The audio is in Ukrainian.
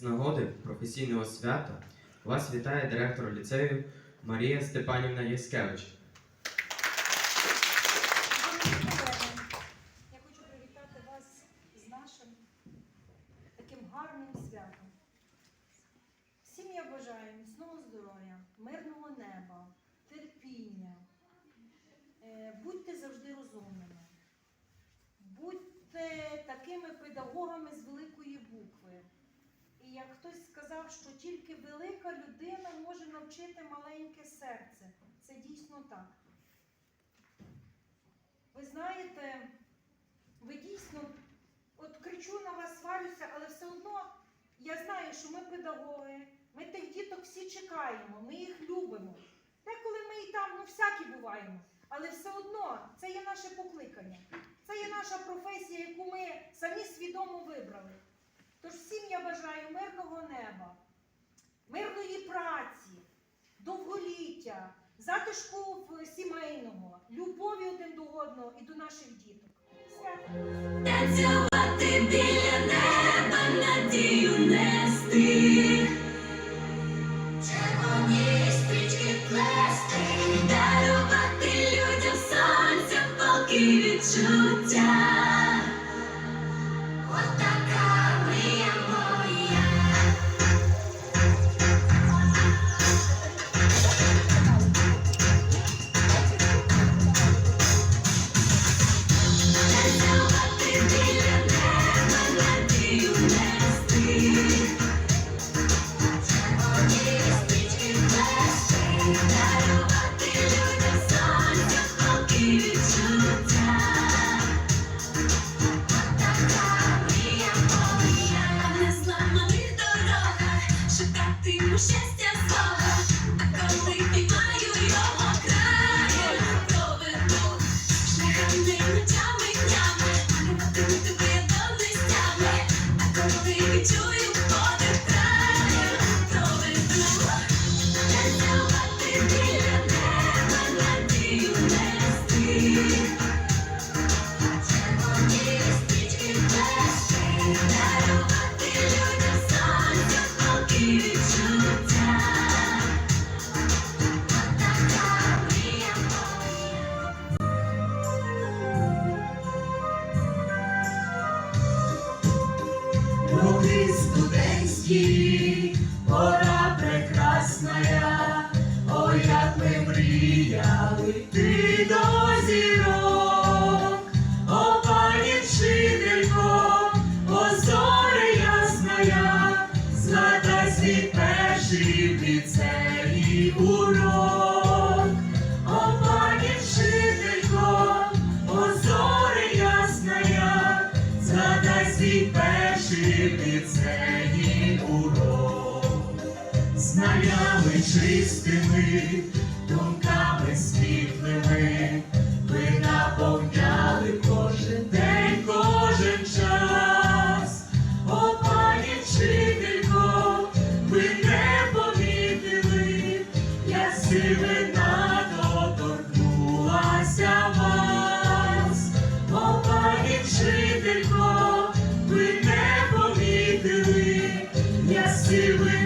З нагоди професійного свята вас вітає директор ліцею Марія Степанівна Яскевич. Я хочу привітати вас з нашим таким гарним святом. Всім я бажаю міцного здоров'я, мирного неба, терпіння. Е, Будьте завжди розумними. Будьте такими педагогами з великої букви. Хтось сказав, що тільки велика людина може навчити маленьке серце. Це дійсно так. Ви знаєте, ви дійсно, от кричу на вас, сварюся, але все одно я знаю, що ми педагоги, ми тих діток всі чекаємо, ми їх любимо. Деколи ми і там, ну всякі буваємо, але все одно це є наше покликання, це є наша професія, яку ми самі свідомо вибрали. Тож всім я бажаю мирного неба, мирної праці, довголіття, затишку сімейного, любові один до одного і до наших діток. Танцювати біля неба, надію нести. Червоні стрічки плести, дарувати людям сонця, палки відчуття. Плести, дарувати перший в ліцеї урок, о, пані вчителько, о, зоре ясная, згадай свій перший ліцеї урок, знаннями чистими, думками see we